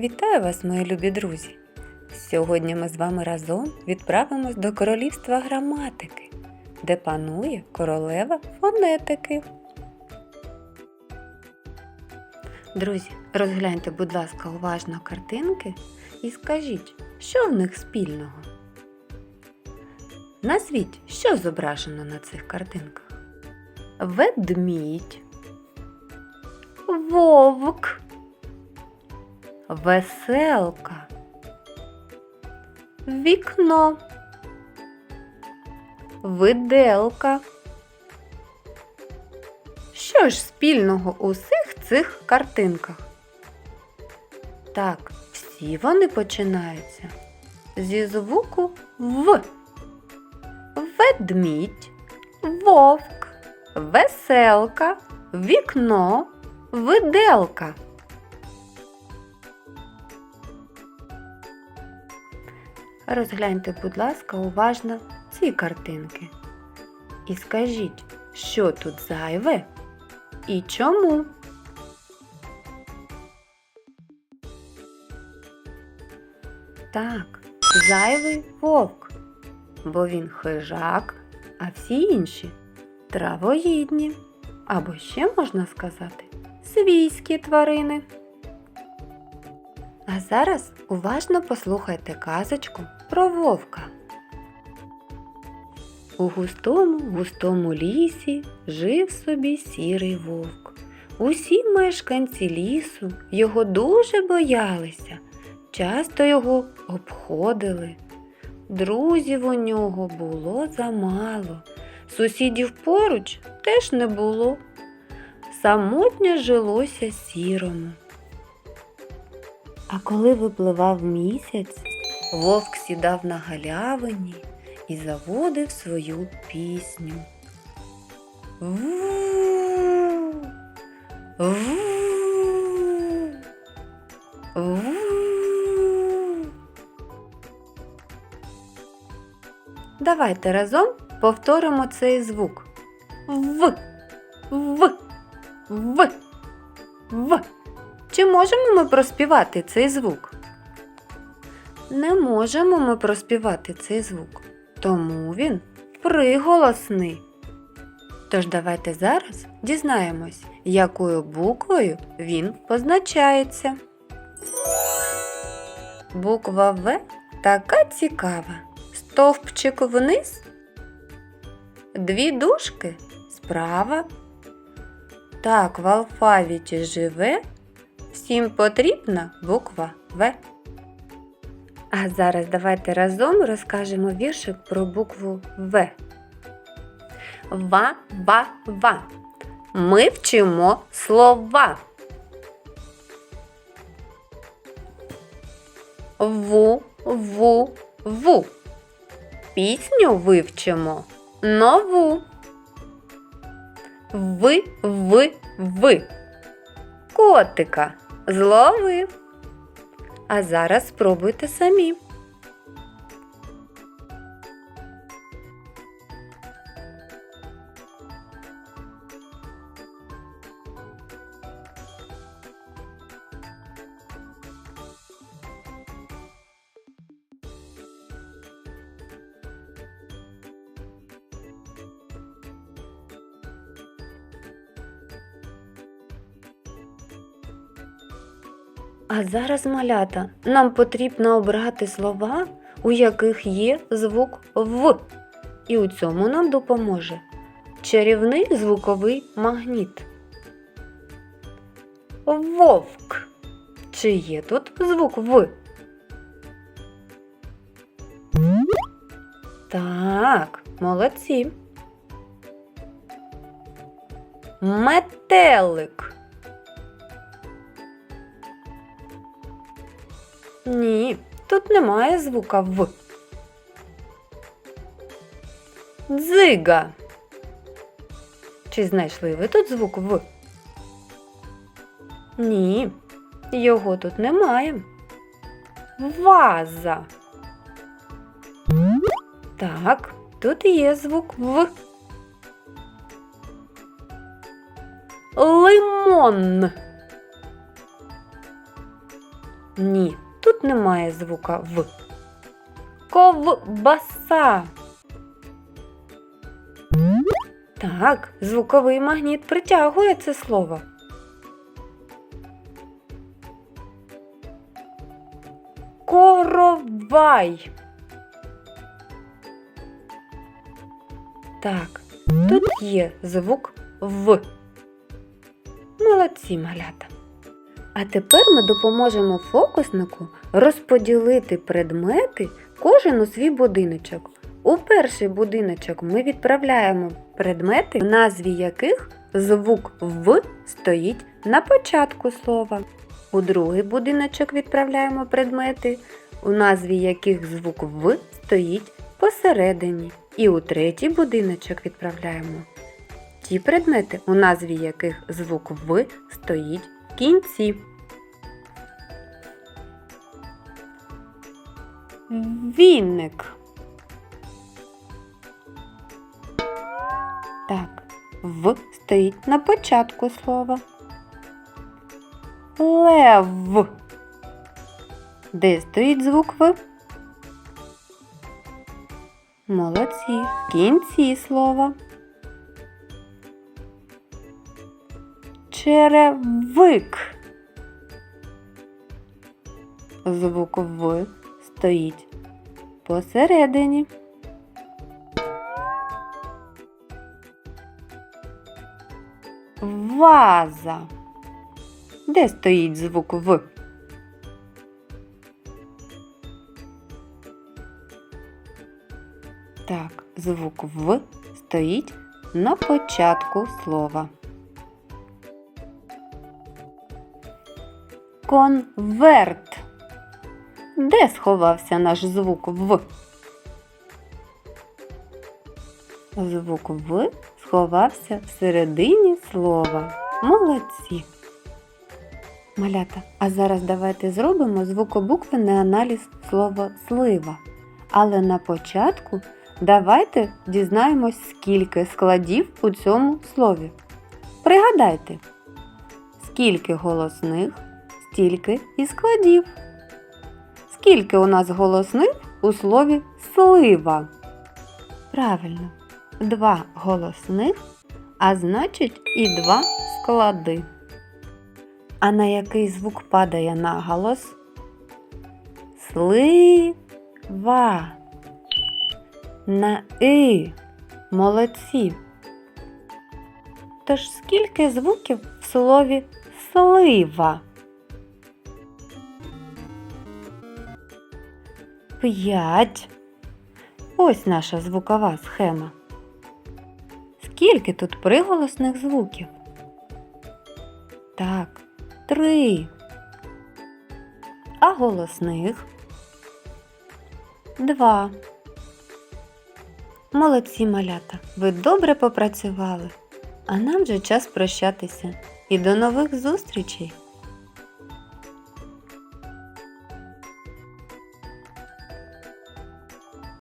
Вітаю вас, мої любі друзі! Сьогодні ми з вами разом відправимось до королівства граматики, де панує королева фонетики. Друзі, розгляньте, будь ласка, уважно картинки і скажіть, що в них спільного? Назвіть, що зображено на цих картинках? Ведмідь, вовк, веселка, вікно, виделка. Що ж спільного у всіх цих картинках? Так, всі вони починаються зі звуку В. Ведмідь, вовк, веселка, вікно, виделка. Розгляньте, будь ласка, уважно ці картинки. І скажіть, що тут зайве і чому? Так, зайвий вовк, бо він хижак, а всі інші травоїдні. Або ще можна сказати свійські тварини. А зараз уважно послухайте казочку про вовка. У густому густому лісі жив собі сірий вовк. Усі мешканці лісу його дуже боялися, часто його обходили. Друзів у нього було замало, сусідів поруч теж не було. Самотньо жилося сірому. А коли випливав місяць, вовк сідав на галявині і заводив свою пісню. Ву. Ву. Ву. Давайте разом повторимо цей звук. В. В. В. В. Чи можемо ми проспівати цей звук? Не можемо ми проспівати цей звук, тому він приголосний. Тож давайте зараз дізнаємось, якою буквою він позначається. Буква В така цікава. Стовпчик вниз, дві дужки справа. Так в алфавіті живе, всім потрібна буква В. А зараз давайте разом розкажемо віршик про букву В. Ва, ва, ва. Ми вчимо слова. Ву, ву, ву. Пісню вивчимо нову. Ви, ви, ви. Котика зловив. А зараз спробуйте самі. А зараз, малята, нам потрібно обрати слова, у яких є звук В. І у цьому нам допоможе чарівний звуковий магніт. Вовк. Чи є тут звук В? Так, молодці. Метелик. Ні, тут немає звука В. Дзига. Чи знайшли ви тут звук В? Ні, його тут немає. Ваза. Так, тут є звук В. Лимон. Ні, тут немає звука В. Ковбаса. Так, звуковий магніт притягує це слово. Коровай. Так, тут є звук В. Молодці малята. А тепер ми допоможемо фокуснику розподілити предмети кожен у свій будиночок. У перший будиночок ми відправляємо предмети, в назві яких звук В стоїть на початку слова. У другий будиночок відправляємо предмети, у назві яких звук В стоїть посередині. І у третій будиночок відправляємо ті предмети, у назві яких звук В стоїть в кінці. Вінник. Так, В стоїть на початку слова. Лев. Де стоїть звук В? Молодці. В кінці слова. Черевик. Звук В стоїть посередині. Ваза. Де стоїть звук В? Так, звук В стоїть на початку слова. Конверт. Де сховався наш звук В? Звук В сховався всередині слова. Молодці. Малята, а зараз давайте зробимо звукобуквений аналіз слова слива. Але на початку давайте дізнаємось, скільки складів у цьому слові. Пригадайте, скільки голосних, стільки і складів. Скільки у нас голосних у слові слива? Правильно, два голосних, а значить і два склади. А на який звук падає наголос? Слива. На и. Молодці. Тож скільки звуків в слові слива? П'ять. Ось наша звукова схема. Скільки тут приголосних звуків? Так, три. А голосних? Два. Молодці малята, ви добре попрацювали. А нам вже час прощатися. І до нових зустрічей!